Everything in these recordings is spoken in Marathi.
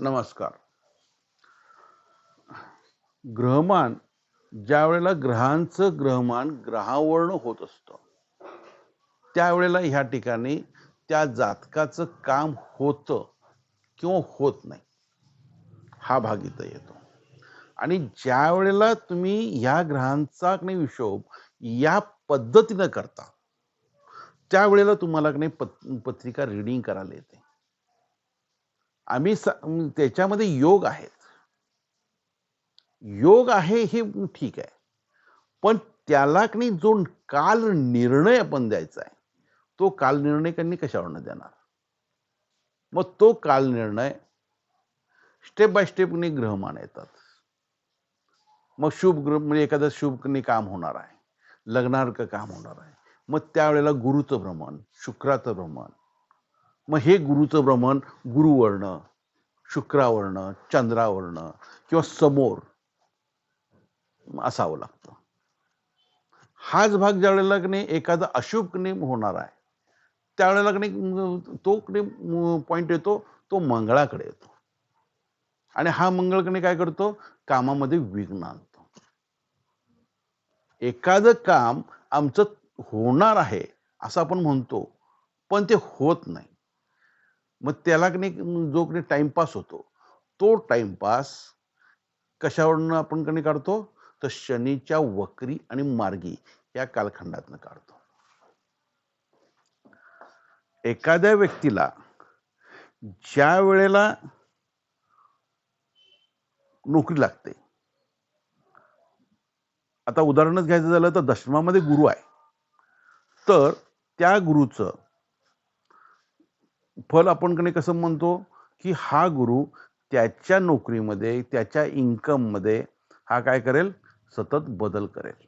नमस्कार. ग्रहमान ज्या वेळेला ग्रहांचं ग्रहमान ग्रहावरनं होत असतं त्यावेळेला ह्या ठिकाणी त्या जातकाचं काम होतं किंवा होत नाही हा भाग इथं येतो. आणि ज्या वेळेला तुम्ही ह्या ग्रहांचा की नाही हिशोब या पद्धतीनं करता त्यावेळेला तुम्हाला नाही पत्रिका रिडिंग करायला येते. आम्ही त्याच्यामध्ये योग आहेत. योग आहे हे ठीक आहे. पण त्याला की जो काल निर्णय आपण द्यायचा आहे तो काल निर्णय त्यांनी कशावरनं देणार? मग तो काल निर्णय स्टेप बाय स्टेपनी ग्रहमान येतात. मग शुभ ग्रह म्हणजे एखादं शुभने काम होणार आहे. लग्नार्क काम होणार आहे. मग त्यावेळेला गुरुचं भ्रमण शुक्राचं भ्रमण मग हे गुरुचं भ्रमण गुरुवर्ण शुक्रावर्ण चंद्रावर्ण किंवा समोर असावं लागतं. हाच भाग ज्या वेळेला की नाही एखादा अशुभ नेम होणार आहे त्यावेळेला की नाही तो पॉइंट येतो तो मंगळाकडे येतो. आणि हा मंगळ कणे काय करतो? कामामध्ये विघ्न आणतो. एखादं काम आमचं होणार आहे असं आपण म्हणतो पण ते होत नाही. मग त्याला की जो की टाइमपास होतो. तो टाइमपास कशावरनं आपण कणी काढतो? तर शनीच्या वक्री आणि मार्गी या कालखंडातनं काढतो. एखाद्या व्यक्तीला ज्या वेळेला नोकरी लागते. आता उदाहरणच घ्यायचं झालं तर दशमामध्ये गुरु आहे. तर त्या गुरुचं फल आपण कणे कसं म्हणतो की हा गुरु त्याच्या नोकरीमध्ये त्याच्या इन्कममध्ये हा काय करेल? सतत बदल करेल.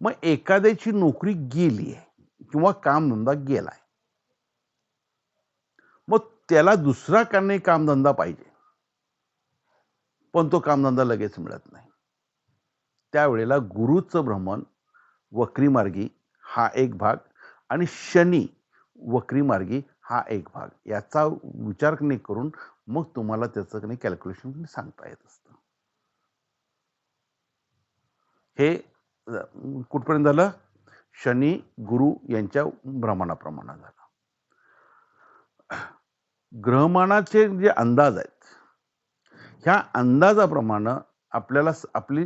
मग एखाद्याची नोकरी गेली आहे किंवा कामधंदा गेलाय मग त्याला दुसरा काही कामधंदा पाहिजे. पण तो कामधंदा लगेच मिळत नाही. त्यावेळेला गुरुचं भ्रमण वक्रीमार्गी हा एक भाग. आणि शनी वक्री मार्गी हा एक भाग. याचा विचार नाही करून मग तुम्हाला त्याचं नाही कॅल्क्युलेशन सांगता येत असतं. हे कुठपर्यंत झालं? शनी गुरु यांच्या भ्रमणाप्रमाणे झालं. ग्रहमानाचे जे अंदाज आहेत ह्या अंदाजाप्रमाणे आपल्याला आपली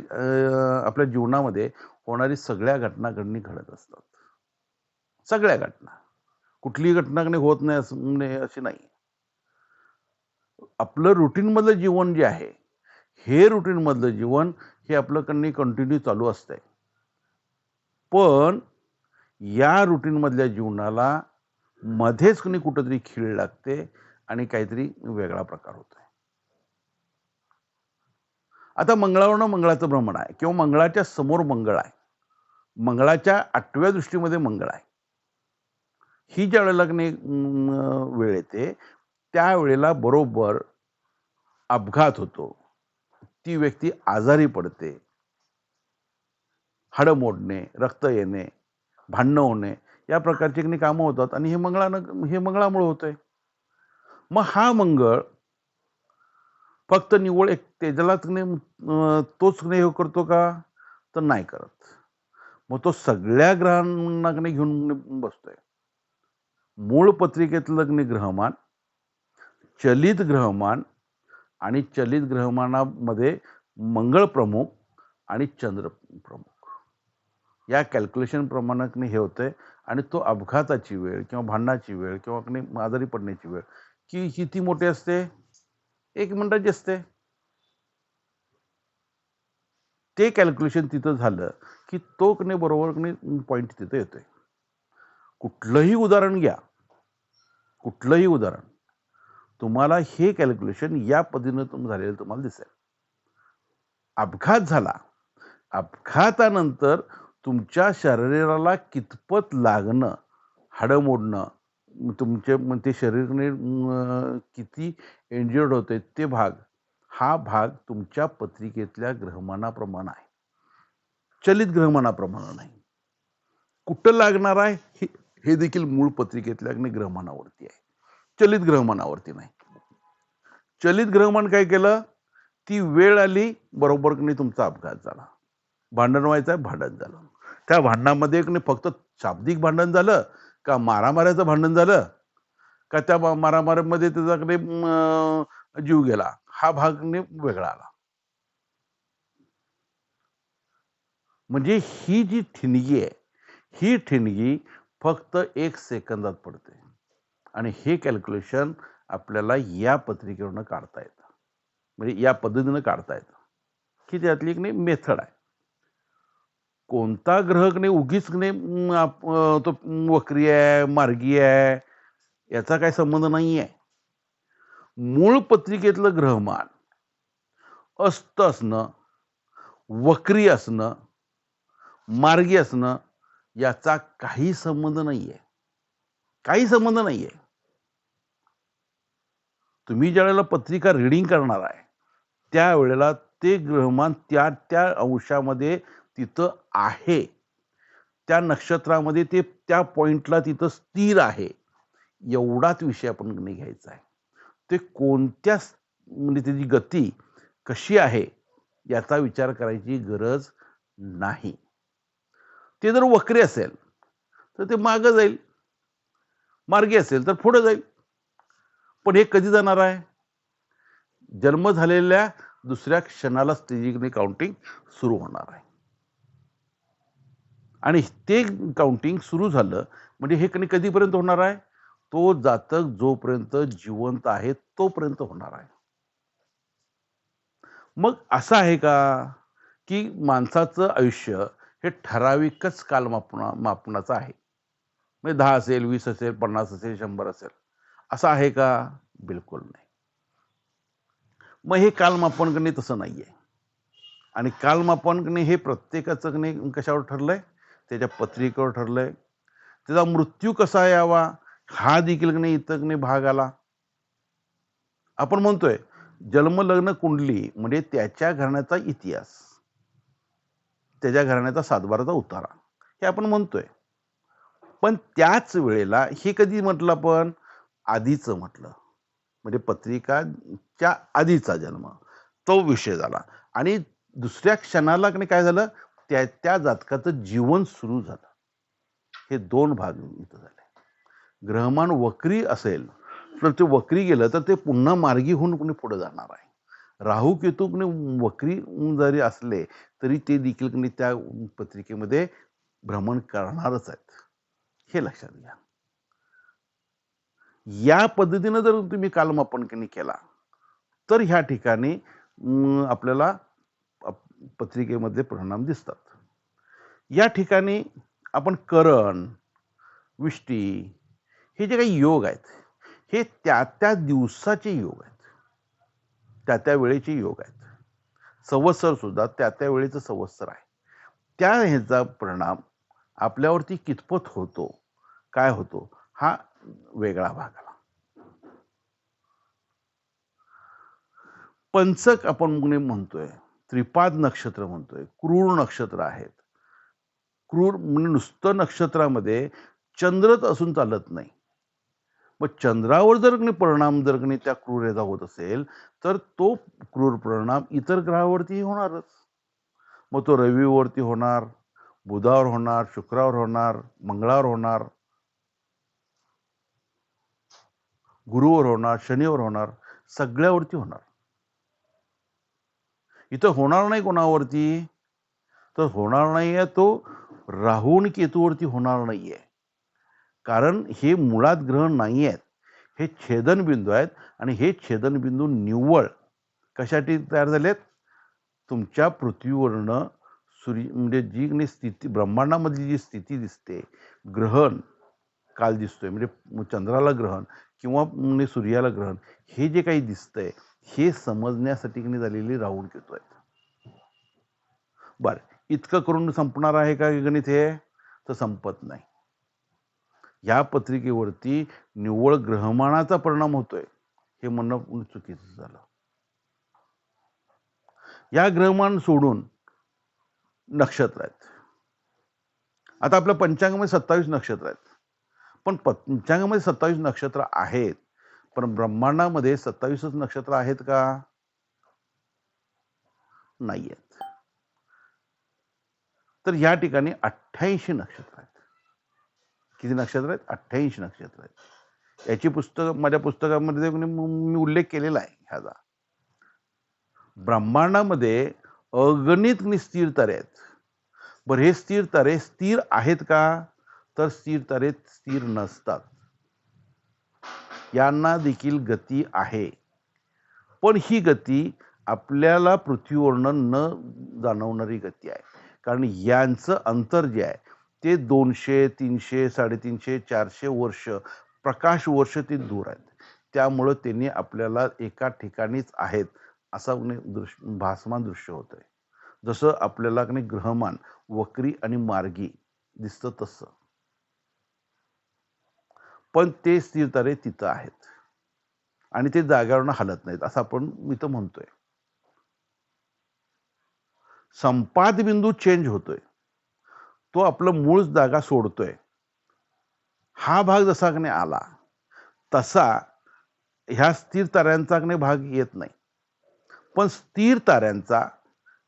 आपल्या जीवनामध्ये होणारी सगळ्या घटना घडणी घडत असतात. सगळ्या घटना. कुठलीही घटना होत नाही असं नाही अशी नाही. आपलं रुटीन मधलं जीवन जे आहे हे रुटीन मधलं जीवन हे आपलं कंटिन्यू चालू असतंय. पण या रुटीन मधल्या जीवनाला मध्येच कणी कुठंतरी खीळ लागते आणि काहीतरी वेगळा प्रकार होतोय. आता मंगळावरनं मंगळाचं भ्रमण आहे किंवा मंगळाच्या समोर मंगळ आहे. मंगळाच्या आठव्या दृष्टीमध्ये मंगळ आहे. ही ज्या वेळेला वेळ येते त्यावेळेला बरोबर अपघात होतो. ती व्यक्ती आजारी पडते. हाडं मोडणे रक्त येणे भांडणं होणे या प्रकारची की कामं होतात आणि हे मंगळानं हे मंगळामुळे होतंय. मग हा मंगळ फक्त निवळ एक त्याच्यालाच तोच की हे करतो का? तर नाही करत. मग तो सगळ्या ग्रहांना घेऊन बसतोय. मूळ पत्रिकेतलं लग्न ग्रहमान चलित ग्रहमान आणि चलित ग्रहमानामध्ये मंगळ प्रमुख आणि चंद्र प्रमुख. या कॅल्क्युलेशन प्रमाणे हे होतंय आणि तो अपघाताची वेळ किंवा भांडणाची वेळ किंवा की आजारी पडण्याची वेळ की किती मोठी असते? एक मिनिटाची असते. ते कॅल्क्युलेशन तिथं झालं की तो कने बरोबर पॉईंट तिथं येतोय. कुठलंही उदाहरण घ्या. कुठलंही उदाहरण तुम्हाला हे कॅल्क्युलेशन या पद्धतीनं तुम झालेलं तुम्हाला दिसेल. अपघात झाला. अपघातानंतर तुमच्या शरीराला कितपत लागणं हाडं मोडणं तुमचे मग ते शरीरने किती इंजर्ड होते ते भाग हा भाग तुमच्या पत्रिकेतल्या ग्रहमानाप्रमाणे आहे. चलित ग्रहमानाप्रमाणे नाही. कुठं लागणार आहे हे देखील मूळ पत्रिकेतल्या अग्नि ग्रहमानावरती आहे. चलित ग्रहमानावरती नाही. चलित ग्रहमान काय केलं? ती वेळ आली बरोबर की तुमचा अपघात झाला. भांडण व्हायचं आहे भांडण झालं. त्या भांडणामध्ये नाही फक्त शाब्दिक भांडण झालं का मारामाऱ्याचं भांडण झालं? का त्या मारामाऱ्यामध्ये त्याच्याकडे जीव गेला? हा भाग वेगळा आला. म्हणजे ही जी ठिणगी आहे ही ठिणगी फक्त एक सेकंदात पडते. आणि हे कॅल्क्युलेशन आपल्याला या पत्रिकेवरनं काढता येतं. म्हणजे या पद्धतीनं काढता येतं. की त्यातली एक नाही मेथड आहे. कोणता ग्रह नाही उगीच नाही आप- तो वक्री आहे मार्गी आहे याचा काही संबंध नाही आहे मूळ पत्रिकेतलं ग्रहमान अस्त असणं वक्री असणं मार्गी असणं याचा काही संबंध नाहीये. काही संबंध नाहीये. तुम्ही ज्या वेळेला पत्रिका रिडिंग करणार आहे त्यावेळेला ते ग्रहमान त्या त्या अंशामध्ये तिथं आहे. त्या नक्षत्रामध्ये ते त्या पॉइंटला तिथं स्थिर आहे. एवढाच विषय आपण घ्यायचा आहे. ते कोणत्या म्हणजे त्याची गती कशी आहे याचा विचार करायची गरज नाही. ते जर वक्री असेल तर ते मागं जाईल. मार्गी असेल तर पुढे जाईल. पण हे कधी जाणार आहे? जन्म झालेल्या दुसऱ्या क्षणाला स्टेजिंगने काउंटिंग सुरू होणार आहे. आणि ते काउंटिंग सुरू झालं म्हणजे हे कणी कधीपर्यंत होणार आहे? तो जातक जोपर्यंत जिवंत आहे तोपर्यंत होणार आहे. मग असं आहे का? की माणसाचं आयुष्य हे ठराविकच कालमापना मापनाचं आहे. म्हणजे दहा असेल वीस असेल पन्नास असेल शंभर असेल. असं आहे का? बिलकुल नाही. मग हे कालमापन करणे तसं नाही आहे आणि कालमापन करणे हे प्रत्येकाचं कणे कशावर ठरलंय? त्याच्या पत्रिकेवर ठरलंय. त्याचा मृत्यू कसा यावा? हा देखील कणे इथं कणे भाग आला. आपण म्हणतोय जन्म लग्न कुंडली म्हणजे त्याच्या घराण्याचा इतिहास. त्याच्या घराण्याचा सातबाराचा उतारा. हे आपण म्हणतोय. पण त्याच वेळेला हे कधी म्हटलं आपण? आधीचं म्हटलं. म्हणजे पत्रिकाच्या आधीचा जन्म. तो विषय झाला. आणि दुसऱ्या क्षणाला काय झालं? त्या त्या जातकाचं जीवन सुरू झालं. हे दोन भाग इथं झाले. ग्रहमान वक्री असेल तर ते वक्री गेलं तर ते पुन्हा मार्गी होऊन कुणी पुढे जाणार आहे. राहू केतू वक्री जरी असले तरी ते देखील त्या पत्रिकेमध्ये भ्रमण करणारच आहेत. हे लक्षात घ्या. या पद्धतीनं जर तुम्ही कालमापन केला तर ह्या ठिकाणी आपल्याला पत्रिकेमध्ये परिणाम दिसतात. या ठिकाणी आपण करण विष्टी हे जे काही योग आहेत हे त्या त्या दिवसाचे योग आहेत. त्या त्या वेळेचे योग आहेत. संवत्सर सुद्धा त्या त्या वेळेचं संवत्सर आहे. त्या ह्याचा परिणाम आपल्यावरती कितपत होतो? काय होतो? हा वेगळा भाग आला. पंचक आपण म्हणतोय त्रिपाद नक्षत्र म्हणतोय क्रूर नक्षत्र आहेत. क्रूर म्हणजे नुसतं नक्षत्रामध्ये चंद्रच असून चालत नाही. मग चंद्रावर जर परिणाम जर त्या क्रूरेचा होत असेल तर तो क्रूर परिणाम इतर ग्रहावरतीही होणारच. मग तो रविवरती होणार बुधावर होणार शुक्रावर होणार मंगळावर होणार गुरुवर होणार शनिवर होणार सगळ्यावरती होणार. इथं होणार नाही कोणावरती? तर होणार नाहीये तो राहून केतूवरती होणार नाहीये. कारण हे मुळात ग्रह नाही आहेत. हे छेदनबिंदू आहेत आणि हे छेदनबिंदू निव्वळ. कशासाठी तयार झालेत? तुमच्या पृथ्वीवरनं सूर्य म्हणजे जी स्थिती ब्रह्मांडामधली जी स्थिती दिसते ग्रहण काल दिसतोय म्हणजे चंद्राला ग्रहण किंवा म्हणजे सूर्याला ग्रहण हे जे काही दिसतंय हे समजण्यासाठी की नाही झालेली राहून घेतो आहेत बरं. इतकं करून संपणार आहे का गणित हे? तर संपत नाही. या पत्रिकेवरती निव्वळ ग्रहमानाचा परिणाम होतोय. हे म्हणणं चुकीचं झालं. या ग्रहमान सोडून नक्षत्र आहेत. आता आपल्या पंचांगामध्ये सत्तावीस नक्षत्र आहेत. पण पंचांगामध्ये सत्तावीस नक्षत्र आहेत. पण ब्रह्मांडामध्ये सत्तावीसच नक्षत्र आहेत का? नाही आहेत तर या ठिकाणी अठ्ठ्याऐंशी नक्षत्र आहेत. किती नक्षत्र आहेत? अठ्ठ्याऐंशी नक्षत्र आहेत. याची पुस्तक माझ्या पुस्तकामध्ये मी उल्लेख केलेला आहे ह्याचा. ब्रह्मांडामध्ये अगणित स्थिर तारे आहेत. बरं हे स्थिर तारे स्थिर आहेत का? तर स्थिर तारे स्थिर नसतात. यांना देखील गती आहे. पण ही गती आपल्याला पृथ्वीवरनं न जाणवणारी गती आहे. कारण यांचं अंतर जे आहे ते दोनशे तीनशे साडेतीनशे चारशे वर्ष प्रकाश वर्ष ते दूर आहेत. त्यामुळं त्यांनी आपल्याला एका ठिकाणीच आहेत असा दृश्य भासमान दृश्य होतं आहे जसं आपल्याला ग्रहमान वक्री आणि मार्गी दिसतं तसं. पण ते स्थिर तारे तिथं आहेत. आणि ते जाग्यावरनं हलत नाहीत असं आपण मी तर म्हणतोय. संपाद बिंदू चेंज होतोय. तो आपलं मूळ जागा सोडतोय. हा भाग जसा कने आला तसा ह्या स्थिर ताऱ्यांचा कने भाग येत नाही. पण स्थिर ताऱ्यांचा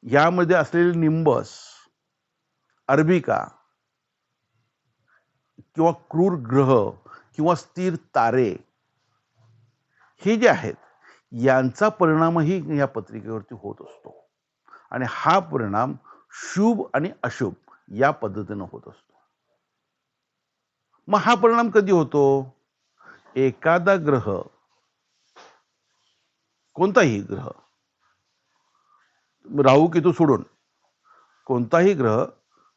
यामध्ये असलेले निंबस अरबिका किंवा क्रूर ग्रह किंवा स्थिर तारे हे जे आहेत यांचा परिणामही या पत्रिकेवरती होत असतो. आणि हा परिणाम शुभ आणि अशुभ या पद्धतीनं होत असतो. मग हा परिणाम कधी होतो? एखादा ग्रह कोणताही ग्रह राहू की तो सोडून कोणताही ग्रह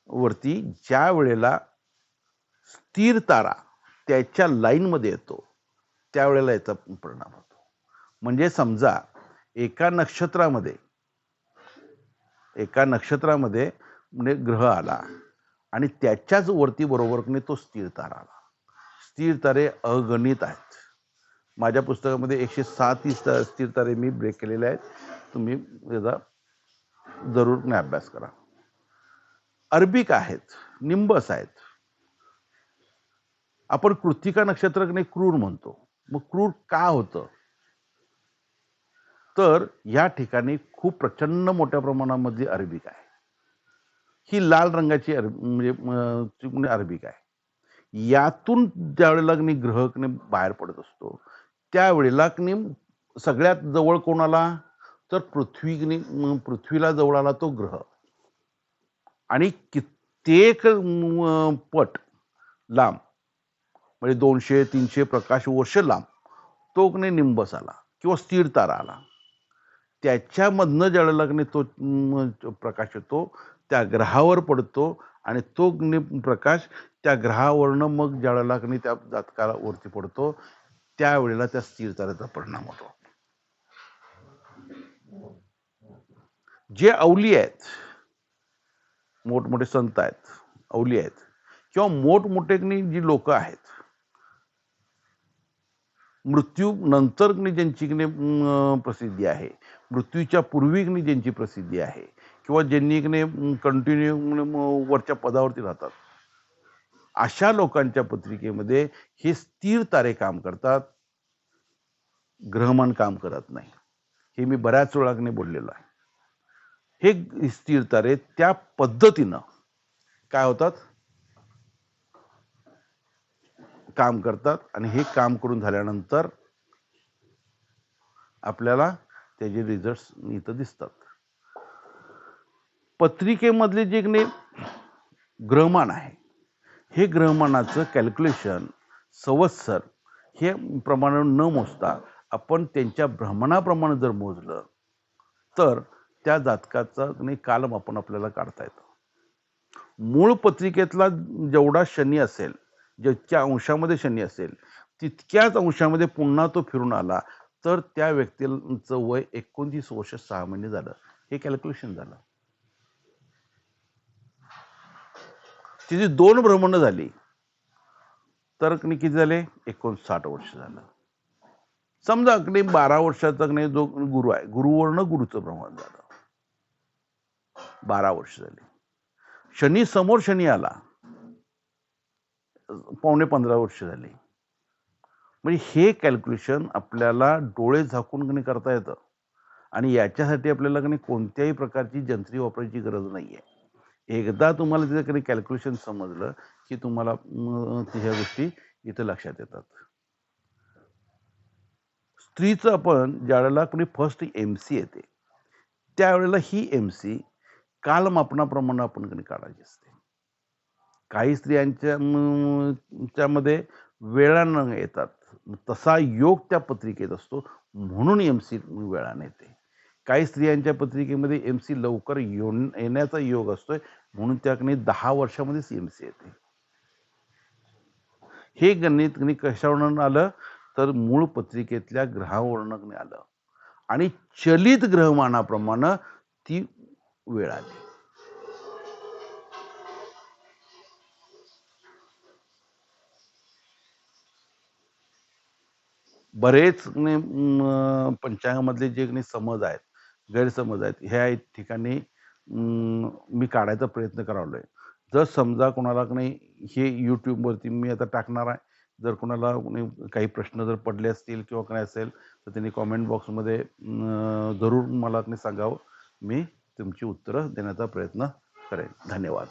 वरती ज्या वेळेला स्थिर तारा त्याच्या लाईनमध्ये येतो त्यावेळेला याचा परिणाम होतो. म्हणजे समजा एका नक्षत्रामध्ये एका नक्षत्रामध्ये म्हणजे ग्रह आला आणि त्याच्याच वरती बरोबर तो स्थिर तारा आला. स्थिर तारे अगणित आहेत. माझ्या पुस्तकामध्ये एकशे सात स्थिर तारे मी ब्रेक केलेले आहेत. तुम्ही त्याचा जरूर अभ्यास करा. अरबिक आहेत निंबस आहेत. आपण कृतिका नक्षत्र क्रूर म्हणतो. मग क्रूर का होतं? तर या ठिकाणी खूप प्रचंड मोठ्या प्रमाणामध्ये अरबिक आहे. ही लाल रंगाची म्हणजे अरबिक आहे यातून ज्यावेळेला ग्रह बाहेर पडत असतो त्यावेळेला सगळ्यात जवळ कोणाला? तर पृथ्वी पृथ्वीला जवळ आला तो ग्रह. आणि कित्येक पट लांब म्हणजे दोनशे तीनशे प्रकाश वर्ष लांब तो निंबस आला किंवा स्थिर तारा आला. त्याच्यामधनं ज्यावेळेला तो प्रकाश येतो त्या ग्रहावर पडतो आणि तो प्रकाश त्या ग्रहावरनं मग ज्यावेळेला त्या जातकाला वरती पडतो. त्यावेळेला त्या स्थिर ताऱ्याचा परिणाम होतो. जे अवली आहेत मोठमोठे संत आहेत अवली आहेत किंवा मोठमोठे जी लोक आहेत मृत्यू नंतर ज्यांची प्रसिद्धी आहे मृत्यूच्या पूर्वी ज्यांची प्रसिद्धी आहे किंवा ज्यांनी कंटिन्यू म्हणजे वरच्या पदावरती राहतात. अशा लोकांच्या पत्रिकेमध्ये हे स्थिर तारे काम करतात. ग्रहमान काम करत नाही. हे मी बऱ्याच वेळाने बोललेलो आहे. हे स्थिर तारे त्या पद्धतीनं काय होतात? काम करतात आणि हे काम करून झाल्यानंतर आपल्याला त्याचे रिझल्ट इथं दिसतात. पत्रिकेमधले जे ग्रहमान आहे हे ग्रहमानाचं कॅल्क्युलेशन संवत्सर हे प्रमाण न मोजता आपण त्यांच्या भ्रमणाप्रमाणे जर मोजलं तर त्या जातकाचा कालम आपण आपल्याला काढता येतो. मूळ पत्रिकेतला जेवढा शनी असेल ज्याच्या अंशामध्ये शनी असेल तितक्याच अंशामध्ये पुन्हा तो फिरून आला तर त्या व्यक्तीचं वय एकोणतीस वर्ष सहा महिने झालं. हे कॅल्क्युलेशन झालं. तिची दोन भ्रमण झाली. तर किती झाले? एकोणसाठ वर्ष झालं. समजा अगदी बारा वर्षाचा जो गुरु आहे गुरुवरनं गुरुचं भ्रमण झालं. बारा वर्ष झाली. शनी समोर शनी आला. पावणे पंधरा वर्ष झाली. म्हणजे हे कॅल्क्युलेशन आपल्याला डोळे झाकून करता येतं? आणि याच्यासाठी आपल्याला कोणत्याही प्रकारची जंत्री वापरायची गरज नाही आहे एकदा तुम्हाला तिथे कधी कॅल्क्युलेशन समजलं की तुम्हाला ह्या गोष्टी इथं लक्षात येतात. स्त्रीचं आपण ज्यावेळेला कोणी फर्स्ट एम सी येते त्यावेळेला ही एम सी कालमापनाप्रमाणे आपण कधी काढायची असते. काही स्त्रियांच्या म, वेळानं येतात तसा योग त्या पत्रिकेत असतो म्हणून एम सी वेळाने येते. काही स्त्रियांच्या पत्रिकेमध्ये एम सी लवकर येऊन येण्याचा योग असतोय म्हणून त्याकडे दहा वर्षामध्येच एम सी येते. हे गणित गणित कशावरून आलं? तर मूळ पत्रिकेतल्या ग्रहावरून आलं. आणि चलित ग्रहमानाप्रमाणे ती वेळ आली. बरेच पंचांगामधले जे समज आहेत गैरसमज आहेत. ह्या ठिकाणी मी काढायचा प्रयत्न करावलोय. जर समजा कोणाला नाही हे यूट्यूबवरती मी आता टाकणार आहे. जर कोणाला काही प्रश्न जर पडले असतील किंवा काय असेल तर त्यांनी कॉमेंट बॉक्समध्ये जरूर मला सांगावं. मी तुमची उत्तरं देण्याचा प्रयत्न करेन. धन्यवाद.